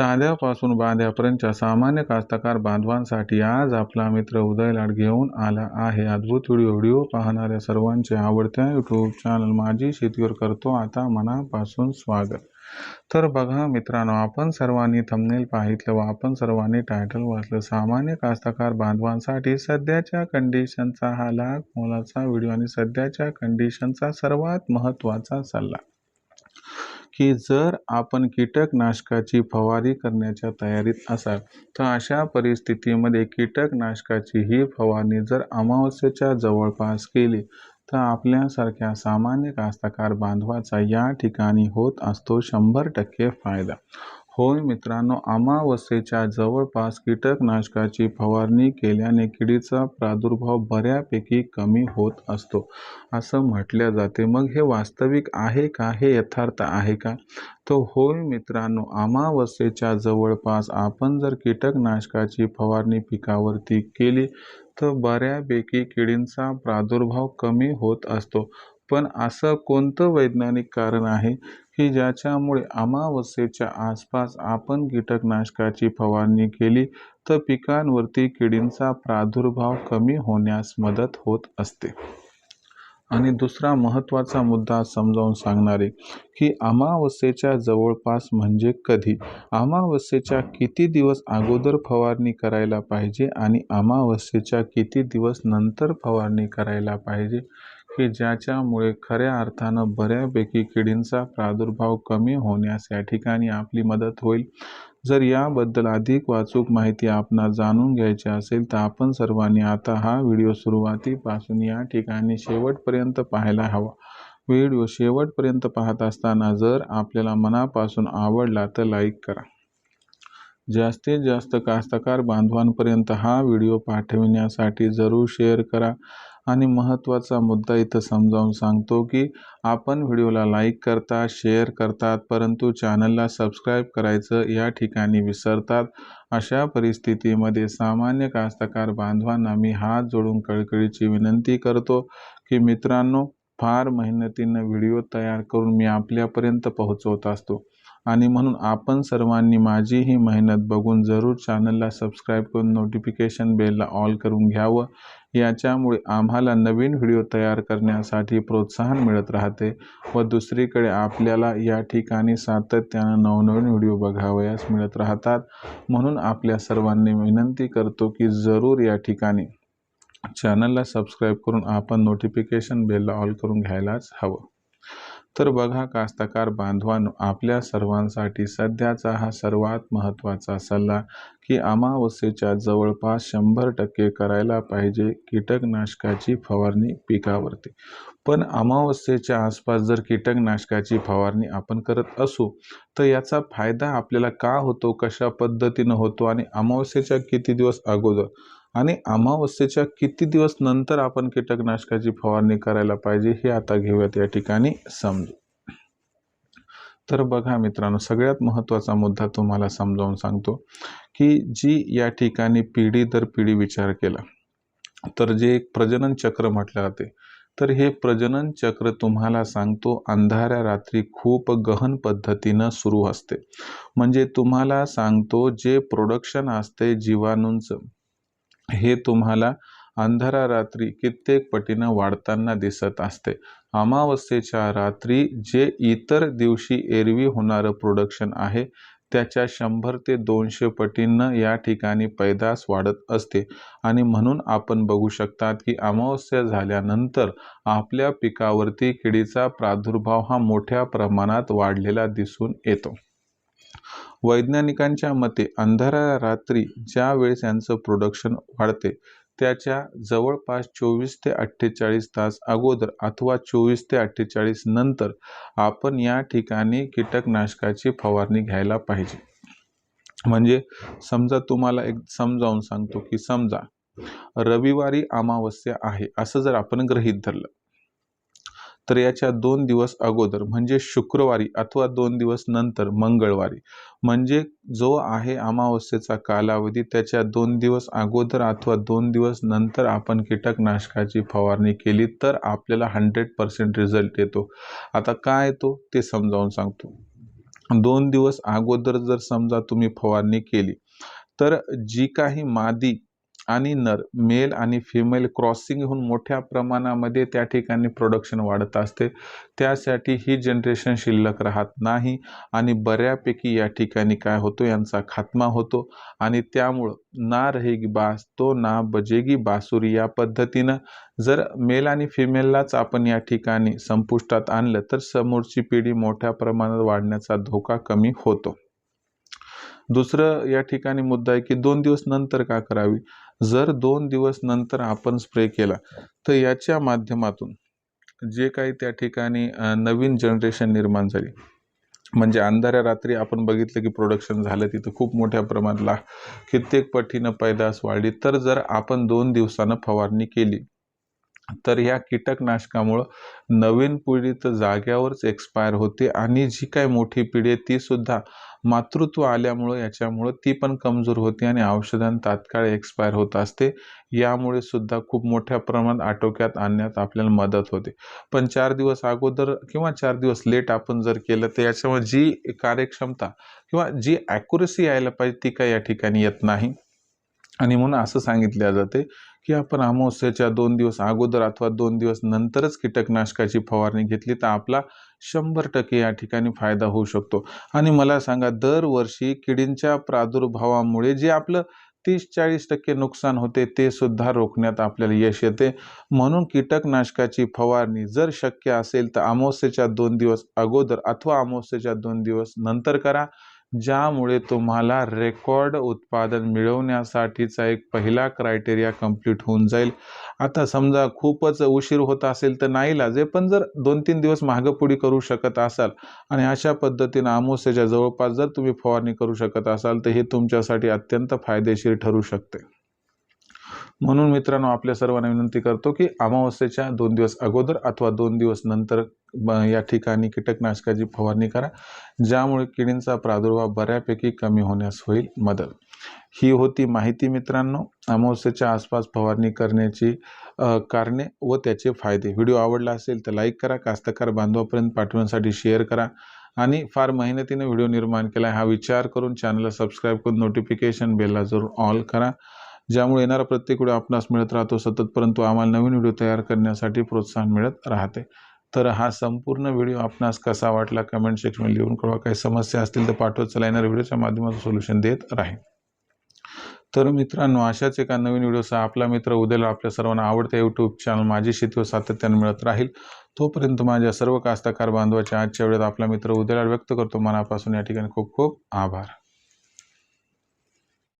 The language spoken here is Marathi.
साध्यापासून बांध्यापर्यंत सामान्य कास्तकार बांधवांसाठी आज आपला मित्र उदय लाड घेऊन आला आहे. अद्भुत व्हिडिओ व्हिडिओ पाहणाऱ्या सर्वांचे आवडत्या यूट्यूब चॅनल माझी शेतीवर करतो आता मनापासून स्वागत. तर बघा मित्रांनो आपण सर्वांनी थंबनेल पाहितलं व आपण सर्वांनी टायटल वाचलं. सामान्य कास्तकार बांधवांसाठी सध्याच्या कंडिशनचा हा लाख मोलाचा व्हिडिओ आणि सध्याच्या कंडिशनचा सर्वात महत्त्वाचा सल्ला. की जर आपण कीटकनाशकाची फवारी करण्याच्या तयारीत असाल तर अशा परिस्थितीमध्ये कीटकनाशकाची ही फवारणी जर अमावस्येच्या जवळपास केली तर आपल्यासारख्या सामान्य कास्तकार बांधवाचा या ठिकाणी होत असतो शंभर टक्के फायदा. होय मित्रांनो अमावस्येच्या जवळपास कीटकनाशकाची फवारणी केल्याने किडीचा प्रादुर्भाव बऱ्यापैकी कमी होत असतो. असं म्हटले जाते. मग हे वास्तविक आहे का? हे यथार्थ आहे का? तो होय मित्रांनो अमावस्येच्या जवळपास आपण जर कीटकनाशकाची फवारणी पिकावरती केली तर बऱ्यापैकी किडींचा प्रादुर्भाव कमी होत असतो. पण असं कोणतं वैज्ञानिक कारण आहे? की ज्याच्यामुळे अमावस्येच्या आसपास आपण कीटकनाशकाची फवारणी केली तर पिकांवरती किडींचा प्रादुर्भाव कमी होण्यास मदत होत असते. आणि दुसरा महत्त्वाचा मुद्दा समजावून सांगणारे की अमावस्येच्या जवळपास म्हणजे कधी? अमावस्येच्या किती दिवस अगोदर फवारणी करायला पाहिजे आणि अमावस्येच्या किती दिवस नंतर फवारणी करायला पाहिजे? की ज्याच्यामुळे खऱ्या अर्थानं बऱ्यापैकी किडींचा प्रादुर्भाव कमी होण्यास या ठिकाणी आपली मदत होईल. जर याबद्दल अधिक वाचूक माहिती आपणा जाणून घ्यायची असेल तर आपण सर्वांनी आता हा व्हिडिओ सुरुवातीपासून या ठिकाणी शेवटपर्यंत पाहायला हवा. व्हिडिओ शेवटपर्यंत पाहत असताना जर आपल्याला मनापासून आवडला तर लाईक करा. जास्तीत जास्त कास्तकार बांधवांपर्यंत हा व्हिडिओ पाठविण्यासाठी जरूर शेअर करा. आणि महत्त्वाचा मुद्दा इथं समजावून सांगतो की आपण व्हिडिओला लाईक करता शेअर करतात परंतु चॅनलला सबस्क्राईब करायचं या ठिकाणी विसरतात. अशा परिस्थितीमध्ये सामान्य कास्तकार बांधवांना मी हात जोडून कळकळीची विनंती करतो की मित्रांनो फार मेहनतीनं व्हिडिओ तयार करून मी आपल्यापर्यंत पोहोचवत असतो. आणि म्हणून आपण सर्वांनी माझी ही मेहनत बघून जरूर चॅनलला सबस्क्राईब करून नोटिफिकेशन बेलला ऑल करून घ्यावं. याच्यामुळे आम्हाला नवीन व्हिडिओ तयार करण्यासाठी प्रोत्साहन मिळत राहते व दुसरीकडे आपल्याला या ठिकाणी सातत्यानं नवनवीन व्हिडिओ बघावयास मिळत राहतात. म्हणून आपल्या सर्वांनी विनंती करतो की जरूर या ठिकाणी चॅनलला सबस्क्राईब करून आपण नोटिफिकेशन बेलला ऑल करून घ्यायलाच हवं. तर बघा कास्तकार बांधवांनो आपल्या सर्वांसाठी सध्याचा हा सर्वात महत्त्वाचा सल्ला की अमावस्येच्या जवळपास शंभर टक्के करायला पाहिजे कीटकनाशकाची फवारणी पिकावरती. पण अमावस्येच्या आसपास जर कीटकनाशकाची फवारणी आपण करत असू तर याचा फायदा आपल्याला का होतो कशा पद्धतीनं होतो आणि अमावस्येच्या किती दिवस अगोदर? आणि अमावस्येच्या किती दिवस नंतर आपण कीटकनाशकाची फवारणी करायला पाहिजे हे आता घेऊयात या ठिकाणी समजू तर बघा मित्रांनो सगळ्यात महत्त्वाचा मुद्दा तुम्हाला समजावून सांगतो की जी या ठिकाणी पिढी दर पिढी विचार केला तर जे एक प्रजनन चक्र म्हटलं जाते तर हे प्रजनन चक्र तुम्हाला सांगतो अंधाऱ्या रात्री खूप गहन पद्धतीनं सुरू असते. म्हणजे तुम्हाला सांगतो जे प्रोडक्शन असते जीवाणूंचं हे तुम्हाला अंधारा रात्री कित्येक पटीनं वाढताना दिसत असते. अमावस्येच्या रात्री जे इतर दिवशी एरवी होणारं प्रोडक्शन आहे त्याच्या शंभर ते दोनशे पटींनं या ठिकाणी पैदास वाढत असते. आणि म्हणून आपण बघू शकतात की अमावस्या झाल्यानंतर आपल्या पिकावरती किडीचा प्रादुर्भाव हा मोठ्या प्रमाणात वाढलेला दिसून येतो. वैज्ञानिकांच्या मते अंधारा रात्री ज्या वेळेस यांचं प्रोडक्शन वाढते त्याच्या जवळपास चोवीस ते अठ्ठेचाळीस तास अगोदर अथवा चोवीस ते अठ्ठेचाळीस नंतर आपण या ठिकाणी कीटकनाशकाची फवारणी घ्यायला पाहिजे. म्हणजे समजा तुम्हाला एक समजावून सांगतो की समजा रविवारी अमावस्या आहे असं जर आपण गृहीत धरलं तर याच्या दोन दिवस अगोदर म्हणजे शुक्रवारी अथवा दोन दिवस नंतर मंगळवारी. म्हणजे जो आहे अमावस्येचा कालावधी त्याच्या दोन दिवस अगोदर अथवा दोन दिवस नंतर आपण कीटकनाशकाची फवारणी केली तर आपल्याला हंड्रेड पर्सेंट रिझल्ट येतो. आता काय येतो ते समजावून सांगतो. दोन दिवस अगोदर जर समजा तुम्ही फवारणी केली तर जी काही मादी आणि नर मेल आणि फिमेल क्रॉसिंग होऊन मोठ्या प्रमाणामध्ये त्या ठिकाणी प्रोडक्शन वाढत असते. त्यासाठी ही जनरेशन शिल्लक राहत नाही आणि बऱ्यापैकी या ठिकाणी काय होतो यांचा खात्मा होतो आणि त्यामुळं ना रहेगी बास तो ना बजेगी बासुरी या पद्धतीनं जर मेल आणि फिमेललाच आपण या ठिकाणी संपुष्टात आणलं तर समोरची पिढी मोठ्या प्रमाणात वाढण्याचा धोका कमी होतो. दुसरं या ठिकाणी मुद्दा आहे की दोन दिवस नंतर का करावी? जर दोन दिवस नंतर आपण स्प्रे केला तर याच्या माध्यमातून जे काही त्या ठिकाणी नवीन जनरेशन निर्माण झाली. म्हणजे अंधाऱ्या रात्री आपण बघितलं की प्रोडक्शन झालं तिथं खूप मोठ्या प्रमाणाला कित्येक पटीनं पैदास वाढली. तर जर आपण दोन दिवसानं फवारणी केली तर ह्या कीटकनाशकामुळं नवीन पिढी तर जाग्यावरच एक्सपायर होते आणि जी काय मोठी पिढी आहे ती सुद्धा मातृत्व आल्यामुळं याच्यामुळं ती पण कमजोर होते आणि औषधां तात्काळ एक्सपायर होत असते. यामुळे सुद्धा खूप मोठ्या प्रमाणात आटोक्यात आणण्यात आपल्याला मदत होते. पण चार दिवस अगोदर किंवा चार दिवस लेट आपण जर केलं तर याच्यामुळे जी कार्यक्षमता किंवा जी ॲक्युरेसी यायला पाहिजे ती काय या ठिकाणी येत नाही. आणि म्हणून असं सांगितलं जाते की आपण अमावस्याच्या दोन दिवस अगोदर अथवा दोन दिवस नंतरच कीटकनाशकाची फवारणी घेतली तर आपला शंभर टक्के या ठिकाणी फायदा होऊ शकतो. आणि मला सांगा दरवर्षी किडींच्या प्रादुर्भावामुळे जे आपलं तीस चाळीस टक्के नुकसान होते ते सुद्धा रोखण्यात आपल्याला यश येते. म्हणून कीटकनाशकाची फवारणी जर शक्य असेल तर अमावस्येच्या दोन दिवस अगोदर अथवा अमावस्येच्या दोन दिवस नंतर करा. ज्यामुळे तुम्हाला रेकॉर्ड उत्पादन मिळवण्यासाठीचा एक पहिला क्रायटेरिया कंप्लीट होऊन जाईल. आता समजा खूपच उशीर होत असेल तर नाही लाजे पण जर दोन तीन दिवस मागपुडी करू शकत असाल आणि अशा पद्धतीनं अमावस्येच्या जवळपास जर तुम्ही फवारणी करू शकत असाल तर हे तुमच्यासाठी अत्यंत फायदेशीर ठरू शकते. म्हणून मित्रांनो आपल्या सर्वांना विनंती करतो की अमावस्येच्या दोन दिवस अगोदर अथवा दोन दिवस नंतर या ठिकाणी कीटकनाशकाची फवारणी करा ज्यामुळे किडींचा प्रादुर्भाव बऱ्यापैकी कमी होण्यास होईल मदत. ही होती माहिती मित्रांनो. अमावस्येच्या आसपास फवारणी करण्याची कारणे व त्याचे फायदे. व्हिडिओ आवडला असेल तर लाईक करा कास्तकार बांधवापर्यंत पाठवण्यासाठी शेअर करा आणि फार मेहनतीने व्हिडिओ निर्माण केला हा विचार करून चॅनलला सबस्क्राईब करून नोटिफिकेशन बेलला जरूर ऑल करा. ज्यामुळे येणारा प्रत्येक व्हिडिओ आपणास मिळत राहतो सतत परंतु आम्हाला नवीन व्हिडिओ तयार करण्यासाठी प्रोत्साहन मिळत राहते. तर हा संपूर्ण व्हिडिओ आपणास कसा वाटला कमेंट सेक्शनमध्ये लिहून कळवा. काही समस्या असतील तर पाठवत चला. येणाऱ्या व्हिडिओच्या माध्यमातून सोल्युशन देत राहील तर मित्रांनो अशाच एका नवीन व्हिडिओसह आपला मित्र उद्याला आपल्या सर्वांना आवडत्या यूट्यूब चॅनल माझी शेती सातत्याने मिळत राहील. तोपर्यंत माझ्या सर्व कास्तकार बांधवाच्या आजच्या वेळेत आपला मित्र उद्याला व्यक्त करतो. मनापासून या ठिकाणी खूप खूप आभार.